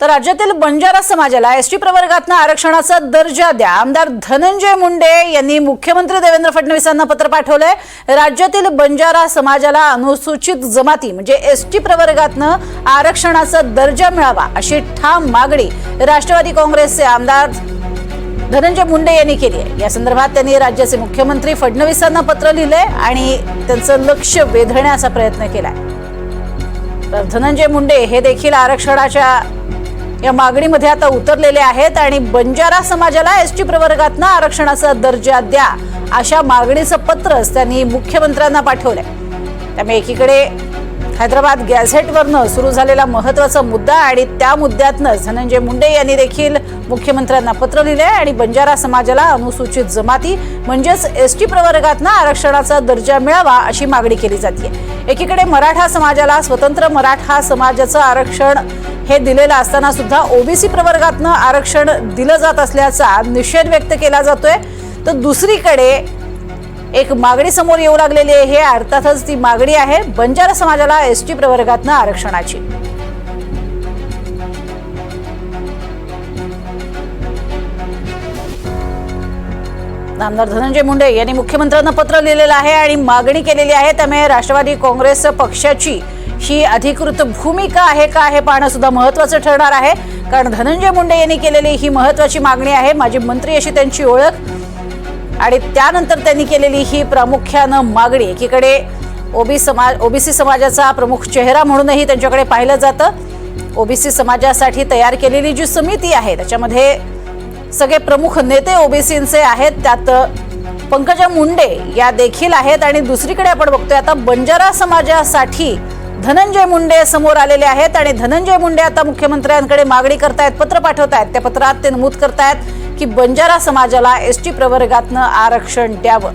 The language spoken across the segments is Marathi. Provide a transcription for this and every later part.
तर राज्यातील बंजारा समाजाला एस टी प्रवर्गातनं आरक्षणाचा दर्जा द्या. आमदार धनंजय मुंडे यांनी मुख्यमंत्री देवेंद्र फडणवीसांना पत्र पाठवलंय. राज्यातील बंजारा समाजाला अनुसूचित जमाती म्हणजे एस टी प्रवर्गातनं आरक्षणाचा दर्जा मिळावा अशी ठाम मागणी राष्ट्रवादी काँग्रेसचे आमदार धनंजय मुंडे यांनी केली आहे. या संदर्भात त्यांनी राज्याचे मुख्यमंत्री फडणवीसांना पत्र लिहिलंय आणि त्यांचं लक्ष वेधण्याचा प्रयत्न केलाय. तर धनंजय मुंडे हे देखील आरक्षणाच्या या मागणीमध्ये आता उतरलेले आहेत आणि बंजारा समाजाला एस टी प्रवर्गातनं आरक्षणाचा दर्जा द्या अशा मागणीचं पत्रच त्यांनी मुख्यमंत्र्यांना पाठवलंय. त्यामुळे एकीकडे हैदराबाद गॅझेटवरनं सुरू झालेला महत्त्वाचा मुद्दा आणि त्या मुद्द्यातनंच धनंजय मुंडे यांनी देखील मुख्यमंत्र्यांना पत्र लिहिले आणि बंजारा समाजाला अनुसूचित जमाती म्हणजेच एस टी प्रवर्गातनं आरक्षणाचा दर्जा मिळावा अशी मागणी केली जाते एकीकडे मराठा समाजाला स्वतंत्र मराठा समाजाचं आरक्षण हे दिलेलं असताना सुद्धा ओबीसी प्रवर्गातनं आरक्षण दिलं जात असल्याचा निषेध व्यक्त केला जातोय. तर दुसरीकडे एक मागणी समोर येऊ लागलेली आहे. हे अर्थातच ती मागणी आहे. बंजारा समाजाला एस टी प्रवर्गातनं आरक्षणाची. आमदार धनंजय मुंडे यांनी मुख्यमंत्र्यांना पत्र लिहिलेलं आहे आणि मागणी केलेली आहे. त्यामुळे राष्ट्रवादी काँग्रेस पक्षाची ही अधिकृत भूमिका आहे का हे पाहणं सुद्धा महत्वाचं ठरणार आहे. कारण धनंजय मुंडे यांनी केलेली ही महत्वाची मागणी आहे. माजी मंत्री अशी त्यांची ओळख आणि त्यानंतर त्यांनी केलेली ही प्रामुख्यानं मागणी एकीकडे ओबी समाज ओबीसी समाजाचा प्रमुख चेहरा म्हणूनही त्यांच्याकडे पाहिलं जातं. ओबीसी समाजासाठी तयार केलेली जी समिती आहे त्याच्यामध्ये सगळे प्रमुख नेते ओबीसींचे आहेत. त्यात पंकजा मुंडे या देखील आहेत आणि दुसरीकडे आपण बघतोय आता बंजारा समाजासाठी धनंजय मुंडे समोर आलेले आहेत आणि धनंजय मुंडे आता मुख्यमंत्र्यांकडे मागणी करतायत पत्र पाठवतायत. त्या पत्रात ते नमूद करतायत की बंजारा समाजाला एस टी प्रवर्गातनं आरक्षण द्यावं.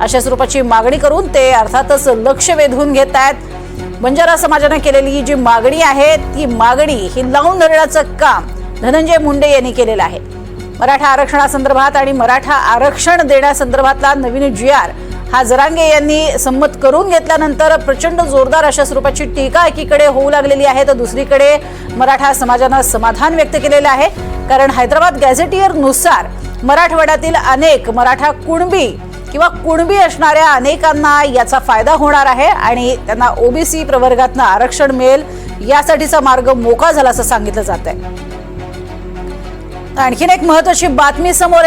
अशा स्वरूपाची मागणी करून ते अर्थातच लक्ष वेधून घेत आहेत. बंजारा समाजाने केलेली ही जी मागणी आहे ती मागणी ही लावून धरण्याचं काम धनंजय मुंडे यांनी केलेलं आहे. मराठा आरक्षणासंदर्भात आणि मराठा आरक्षण देण्यासंदर्भातला नवीन जी आर हा जरांगे यांनी संमत करून घेतल्यानंतर प्रचंड जोरदार अशा स्वरूपाची टीका एकीकडे होऊ लागलेली आहे तर दुसरीकडे मराठा समाजानं समाधान व्यक्त केलेलं आहे. कारण हैदराबाद गॅझेटियरनुसार मराठवाड्यातील अनेक मराठा कुणबी किंवा कुणबी असणाऱ्या अनेकांना याचा फायदा होणार आहे आणि त्यांना ओबीसी प्रवर्गातनं आरक्षण मिळेल यासाठीचा मार्ग मोकळा झाला असं सांगितलं जात आहे आणखीन एक महत्वाची बातमी समोर